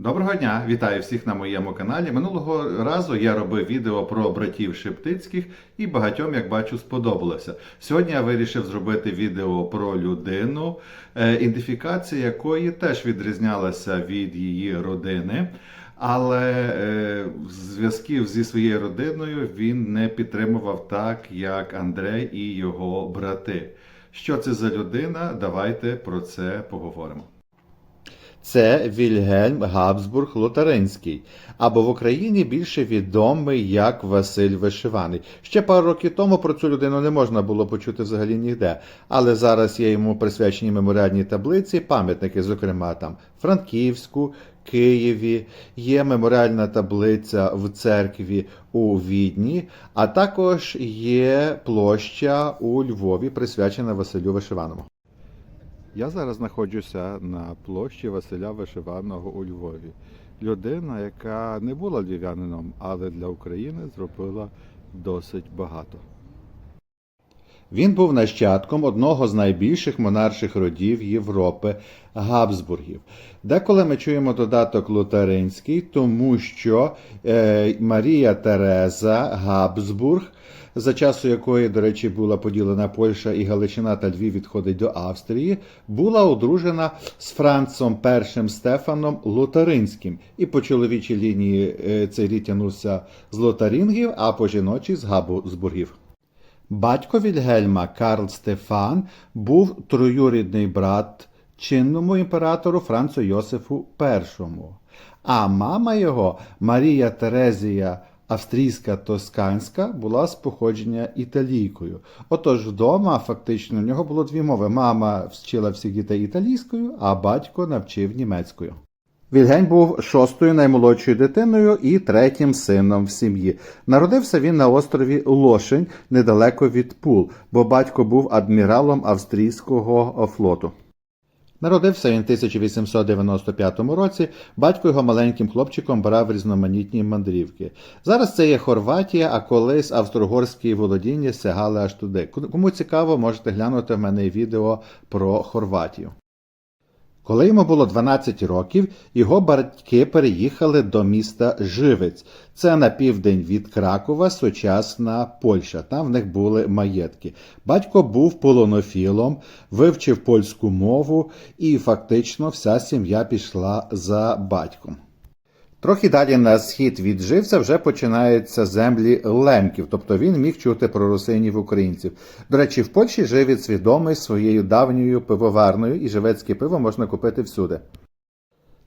Доброго дня, вітаю всіх на моєму каналі. Минулого разу я робив відео про братів Шептицьких і багатьом, як бачу, сподобалося. Сьогодні я вирішив зробити відео про людину, е, ідентифікація якої теж відрізнялася від її родини. Але е, зв'язків зі своєю родиною він не підтримував так, як Андрей і його брати. Що це за людина? Давайте про це поговоримо. Це Вільгельм Габсбург Лотаринський, або в Україні більше відомий як Василь Вишиваний. Ще пару років тому про цю людину не можна було почути взагалі ніде. Але зараз є йому присвячені меморіальні таблиці, пам'ятники, зокрема там Франківську, Києві, є меморіальна таблиця в церкві у Відні, а також є площа у Львові, присвячена Василю Вишиваному. Я зараз знаходжуся на площі Василя Вишиваного у Львові. Людина, яка не була львів'янином, але для України зробила досить багато. Він був нащадком одного з найбільших монарших родів Європи Габсбургів. Деколи ми чуємо додаток Лутаринський, тому що е, Марія Тереза Габсбург, за часу якої, до речі, була поділена Польща і Галичина та Львів відходить до Австрії, була одружена з Францом І Стефаном Лотаринським. І по чоловічій лінії е, цей рід тягнувся з Лотарингів, а по жіночій з Габсбургів. Батько Вільгельма Карл Стефан був троюрідний брат чинному імператору Францу Йосифу І. А мама його, Марія Терезія Австрійська Тосканська, була з походження італійкою. Отож, вдома фактично в нього було дві мови. Мама вчила всіх дітей італійською, а батько навчив німецькою. Вільгельм був шостою наймолодшою дитиною і третім сином в сім'ї. Народився він на острові Лошень недалеко від Пул, бо батько був адміралом австрійського флоту. Народився він в 1895 році. Батько його маленьким хлопчиком брав різноманітні мандрівки. Зараз це є Хорватія, а колись австрогорські володіння сягали аж туди. Кому цікаво, можете глянути в мене відео про Хорватію. Коли йому було 12 років, його батьки переїхали до міста Живець. Це на південь від Кракова, сучасна Польща. Там в них були маєтки. Батько був полонофілом, вивчив польську мову, і фактично вся сім'я пішла за батьком. Трохи далі на схід від живця вже починаються землі лемків, тобто він міг чути про русинів українців. До речі, в Польщі живець відомий своєю давньою пивоварною, і живецьке пиво можна купити всюди.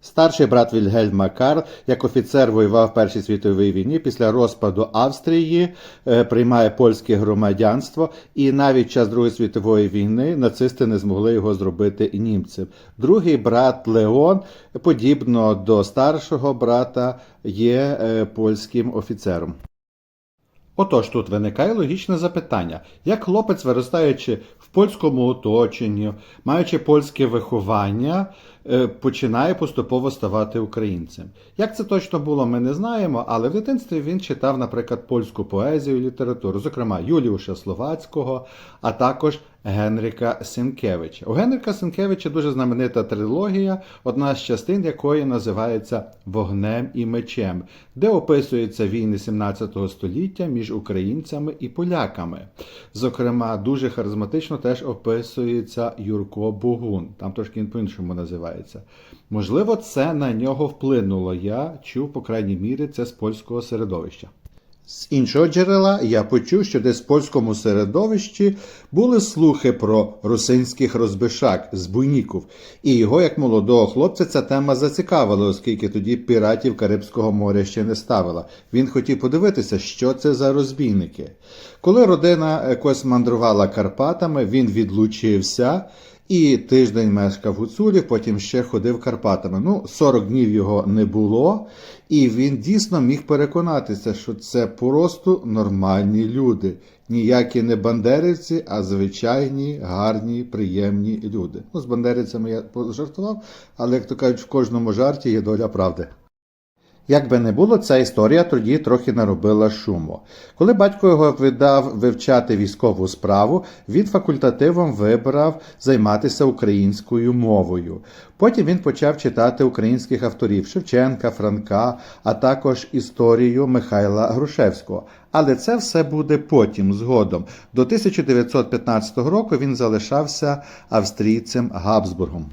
Старший брат Вільгельма Карл, як офіцер воював в Першій світовій війні, після розпаду Австрії е, приймає польське громадянство, і навіть час Другої світової війни нацисти не змогли його зробити німцем. Другий брат Леон, подібно до старшого брата, є е, польським офіцером. Отож, тут виникає логічне запитання: як хлопець, виростаючи в польському оточенні, маючи польське виховання, починає поступово ставати українцем. Як це точно було, ми не знаємо, але в дитинстві він читав, наприклад, польську поезію і літературу, зокрема Юліуша Словацького, а також Генрика Сінкевича. У Генрика Сінкевича дуже знаменита трилогія, одна з частин якої називається Вогнем і мечем, де описуються війни 17 століття між українцями і поляками. Зокрема, дуже харизматично теж описується Юрко Бугун, там трошки по-іншому називається. Можливо, це на нього вплинуло. Я чув, по крайній мірі, це з польського середовища. З іншого джерела я почув, що десь в польському середовищі були слухи про русинських розбишак з Буйніків, і його, як молодого хлопця, ця тема зацікавила, оскільки тоді піратів Карибського моря ще не ставила. Він хотів подивитися, що це за розбійники. Коли родина якось мандрувала Карпатами, він відлучився. І тиждень мешкав у Цулі, потім ще ходив Карпатами. Ну, 40 днів його не було, і він дійсно міг переконатися, що це просто нормальні люди. Ніякі не бандерівці, а звичайні, гарні, приємні люди. Ну, з бандерівцями я пожартував, але як то кажуть, в кожному жарті є доля правди. Як би не було, ця історія тоді трохи наробила шуму. Коли батько його видав вивчати військову справу, він факультативом вибрав займатися українською мовою. Потім він почав читати українських авторів Шевченка, Франка, а також історію Михайла Грушевського. Але це все буде потім, згодом. До 1915 року він залишався австрійцем Габсбургом.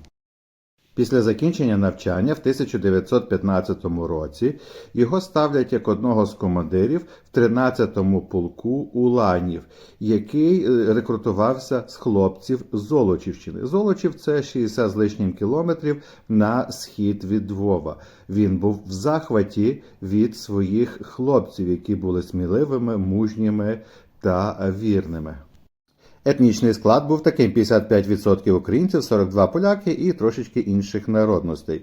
Після закінчення навчання в 1915 році його ставлять як одного з командирів в 13-му полку Уланів, який е, рекрутувався з хлопців з Золочівщини. Золочів це 60 з лишнім кілометрів на схід від Львова. Він був в захваті від своїх хлопців, які були сміливими, мужніми та вірними. Етнічний склад був таким: 55% українців, 42 поляки і трошечки інших народностей.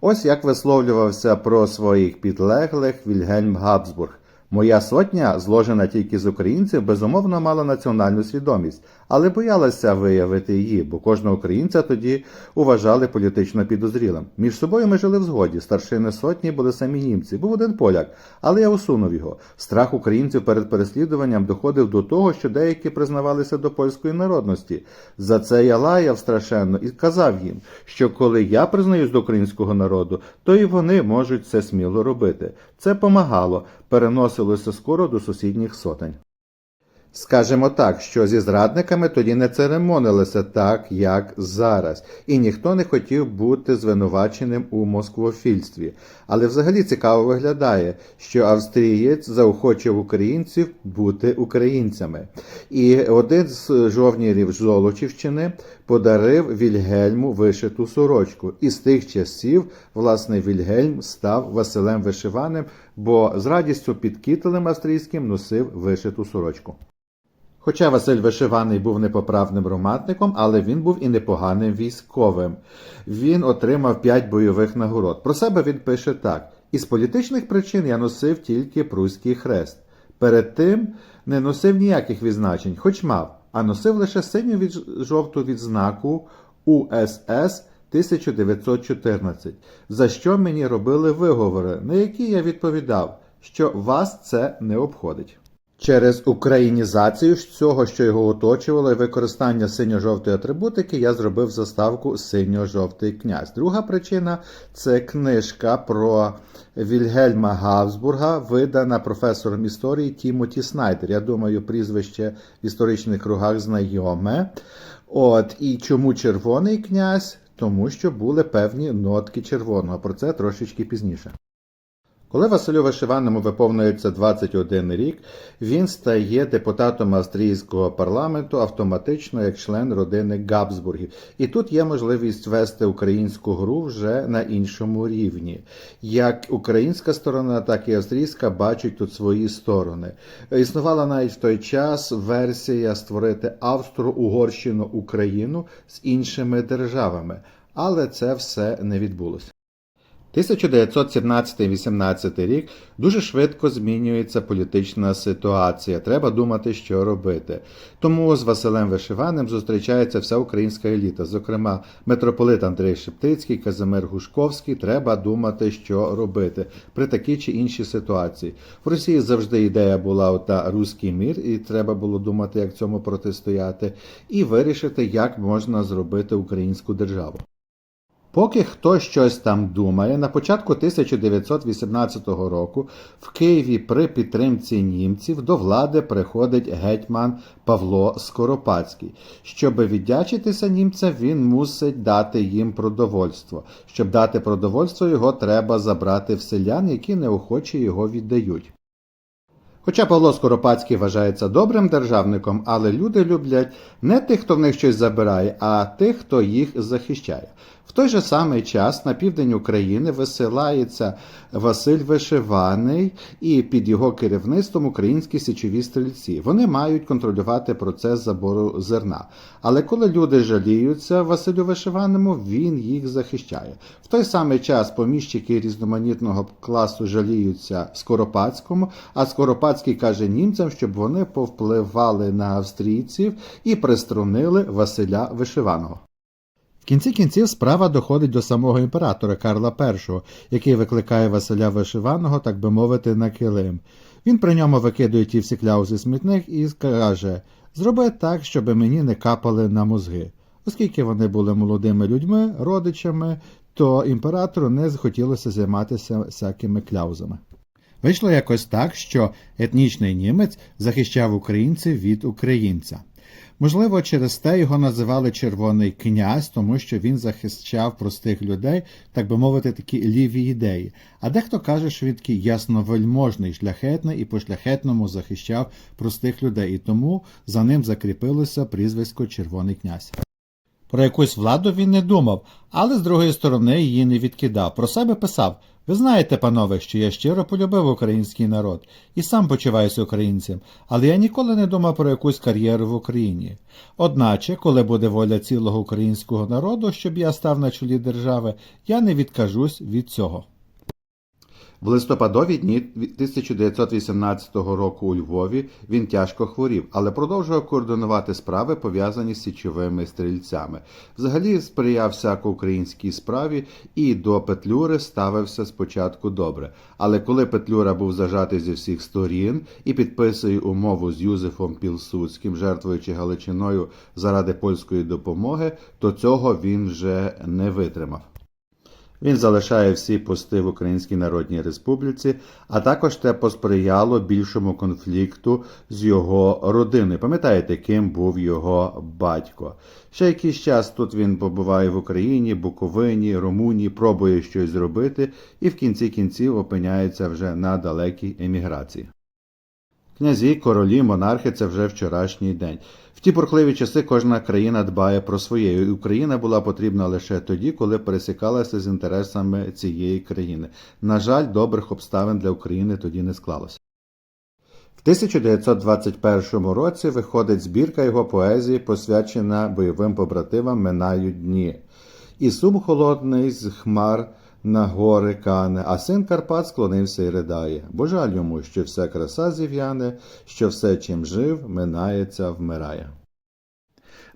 Ось як висловлювався про своїх підлеглих Вільгельм Габсбург. Моя сотня, зложена тільки з українців, безумовно мала національну свідомість, але боялася виявити її, бо кожного українця тоді вважали політично підозрілим. Між собою ми жили в згоді. Старшини сотні були самі німці. Був один поляк, але я усунув його. Страх українців перед переслідуванням доходив до того, що деякі признавалися до польської народності. За це я лаяв страшенно і казав їм, що коли я признаюсь до українського народу, то і вони можуть це сміло робити. Це помагало, переносилося скоро до сусідніх сотень. Скажемо так, що зі зрадниками тоді не церемонилися так, як зараз, і ніхто не хотів бути звинуваченим у москвофільстві. Але взагалі цікаво виглядає, що австрієць заохочив українців бути українцями. І один з жовнірів Золочівщини подарив Вільгельму вишиту сорочку. І з тих часів, власне, Вільгельм став Василем Вишиваним, бо з радістю під кітелем австрійським носив вишиту сорочку. Хоча Василь Вишиваний був непоправним романтиком, але він був і непоганим військовим. Він отримав п'ять бойових нагород. Про себе він пише так: із політичних причин я носив тільки Пруський хрест. Перед тим не носив ніяких відзначень, хоч мав, а носив лише синю від жовту відзнаку УСС 1914, за що мені робили виговори, на які я відповідав, що вас це не обходить. Через українізацію всього, що його оточувало, і використання синьо-жовтої атрибутики, я зробив заставку Синьо-жовтий князь. Друга причина це книжка про Вільгельма Гавсбурга, видана професором історії Тімоті Снайдер. Я думаю, прізвище в історичних кругах знайоме. От і чому червоний князь? Тому що були певні нотки червоного. Про це трошечки пізніше. Коли Василю Вишиваному виповнюється 21 рік, він стає депутатом австрійського парламенту автоматично як член родини Габсбургів. І тут є можливість вести українську гру вже на іншому рівні. Як українська сторона, так і австрійська бачать тут свої сторони. Існувала навіть в той час версія створити Австро-Угорщину Україну з іншими державами, але це все не відбулося. 1917-18 рік дуже швидко змінюється політична ситуація. Треба думати, що робити. Тому з Василем Вишиваним зустрічається вся українська еліта, зокрема митрополит Андрей Шептицький, Казимир Гушковський. Треба думати, що робити при такій чи іншій ситуації. В Росії завжди ідея була ота руський мір, і треба було думати, як цьому протистояти, і вирішити, як можна зробити українську державу. Поки хтось щось там думає, на початку 1918 року в Києві при підтримці німців до влади приходить гетьман Павло Скоропадський. Щоб віддячитися німцям, він мусить дати їм продовольство. Щоб дати продовольство, його треба забрати в селян, які неохоче його віддають. Хоча Павло Скоропадський вважається добрим державником, але люди люблять не тих, хто в них щось забирає, а тих, хто їх захищає. В той же самий час на південь України висилається Василь Вишиваний і під його керівництвом українські січові стрільці. Вони мають контролювати процес забору зерна. Але коли люди жаліються Василю Вишиваному, він їх захищає. В той самий час поміщики різноманітного класу жаліються Скоропадському, а Скоропадський каже німцям, щоб вони повпливали на австрійців і приструнили Василя Вишиваного. В кінці кінців справа доходить до самого імператора Карла І, який викликає Василя Вишиваного, так би мовити, на килим. Він при ньому викидує ті всі кляузи смітник і каже: Зроби так, щоб мені не капали на мозги. Оскільки вони були молодими людьми, родичами, то імператору не захотілося займатися всякими кляузами. Вийшло якось так, що етнічний німець захищав українців від українця. Можливо, через те його називали Червоний князь, тому що він захищав простих людей, так би мовити, такі ліві ідеї. А дехто каже, що він такий ясновельможний, шляхетний і по шляхетному захищав простих людей, і тому за ним закріпилося прізвисько Червоний князь. Про якусь владу він не думав, але з другої сторони її не відкидав. Про себе писав: Ви знаєте, панове, що я щиро полюбив український народ і сам почуваюся українцем, але я ніколи не думав про якусь кар'єру в Україні. Одначе, коли буде воля цілого українського народу, щоб я став на чолі держави, я не відкажусь від цього. В листопадові дні 1918 року у Львові він тяжко хворів, але продовжував координувати справи, пов'язані з січовими стрільцями. Взагалі сприяв всякоукраїнській справі і до Петлюри ставився спочатку добре. Але коли Петлюра був зажатий зі всіх сторін і підписує умову з Юзефом Пілсудським, жертвуючи Галичиною заради польської допомоги, то цього він вже не витримав. Він залишає всі пости в Українській Народній Республіці, а також те посприяло більшому конфлікту з його родиною. Пам'ятаєте, ким був його батько? Ще якийсь час тут він побуває в Україні, Буковині, Румунії, пробує щось зробити і в кінці кінців опиняється вже на далекій еміграції. Князі, королі, монархи це вже вчорашній день. В ті бурхливі часи кожна країна дбає про своє, і Україна була потрібна лише тоді, коли пересікалася з інтересами цієї країни. На жаль, добрих обставин для України тоді не склалося. В 1921 році виходить збірка його поезії, посвячена бойовим побратимам Минають дні. І сум холодний з хмар на гори кане, а син Карпат склонився і ридає. Бо жаль йому, що вся краса зів'яне, що все, чим жив, минається, вмирає.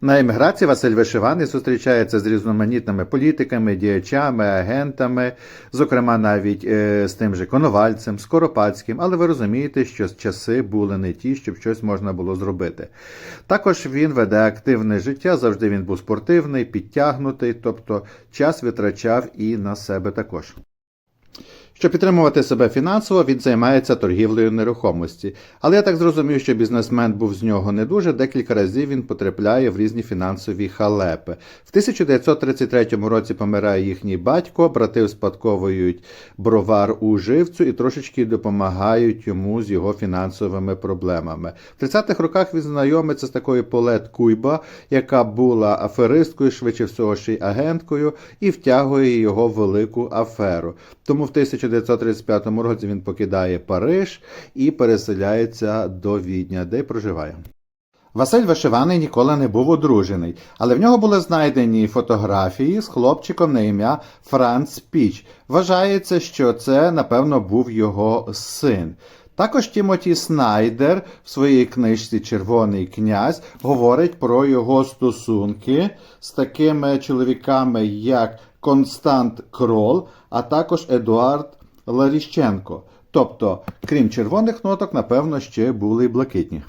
На еміграції Василь Вишиваний зустрічається з різноманітними політиками, діячами, агентами, зокрема навіть е, з тим же Коновальцем, Скоропадським, але ви розумієте, що часи були не ті, щоб щось можна було зробити. Також він веде активне життя, завжди він був спортивний, підтягнутий, тобто час витрачав і на себе також. Щоб підтримувати себе фінансово, він займається торгівлею нерухомості. Але я так зрозумів, що бізнесмен був з нього не дуже. Декілька разів він потрапляє в різні фінансові халепи. В 1933 році помирає їхній батько, брати успадковують бровар у живцю і трошечки допомагають йому з його фінансовими проблемами. В 30-х роках він знайомиться з такою Полет Куйба, яка була аферисткою, швидше всього ще й агенткою, і втягує його в велику аферу. Тому в 1935 році він покидає Париж і переселяється до Відня, де проживає. Василь Вишиваний ніколи не був одружений, але в нього були знайдені фотографії з хлопчиком на ім'я Франц Піч. Вважається, що це, напевно, був його син. Також Тімоті Снайдер в своїй книжці Червоний князь говорить про його стосунки з такими чоловіками, як Констант Крол, а також Едуард Ларіщенко. Тобто, крім червоних ноток, напевно, ще були й блакитні.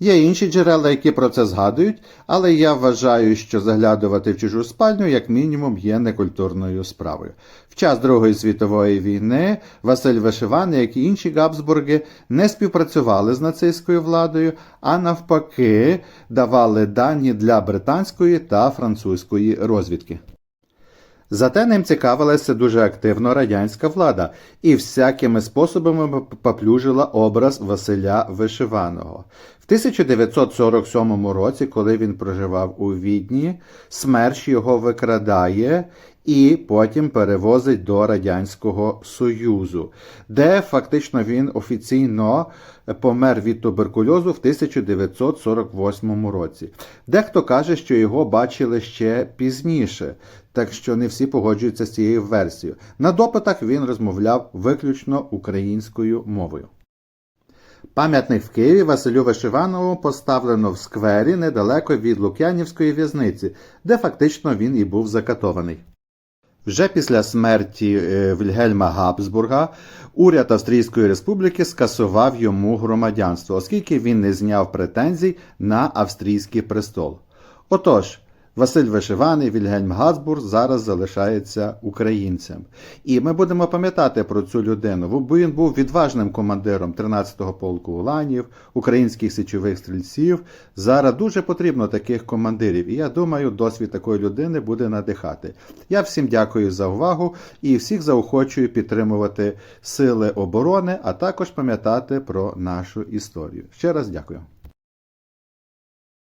Є інші джерела, які про це згадують, але я вважаю, що заглядувати в чужу спальню, як мінімум, є некультурною справою. В час Другої світової війни Василь Вишиваний, як і інші Габсбурги, не співпрацювали з нацистською владою, а навпаки, давали дані для британської та французької розвідки. Зате ним цікавилася дуже активно радянська влада і всякими способами поплюжила образ Василя Вишиваного. В 1947 році, коли він проживав у Відні, смерч його викрадає і потім перевозить до Радянського Союзу, де фактично він офіційно помер від туберкульозу в 1948 році. Дехто каже, що його бачили ще пізніше, так що не всі погоджуються з цією версією. На допитах він розмовляв виключно українською мовою. Пам'ятник в Києві Василю Вишиванову поставлено в сквері недалеко від Лук'янівської в'язниці, де фактично він і був закатований. Вже після смерті е, Вільгельма Габсбурга уряд Австрійської республіки скасував йому громадянство, оскільки він не зняв претензій на австрійський престол. Отож, Василь Вишиваний, Вільгельм Габсбург зараз залишається українцем. І ми будемо пам'ятати про цю людину, бо він був відважним командиром 13-го полку уланів, українських січових стрільців. Зараз дуже потрібно таких командирів. І я думаю, досвід такої людини буде надихати. Я всім дякую за увагу і всіх заохочую підтримувати сили оборони, а також пам'ятати про нашу історію. Ще раз дякую.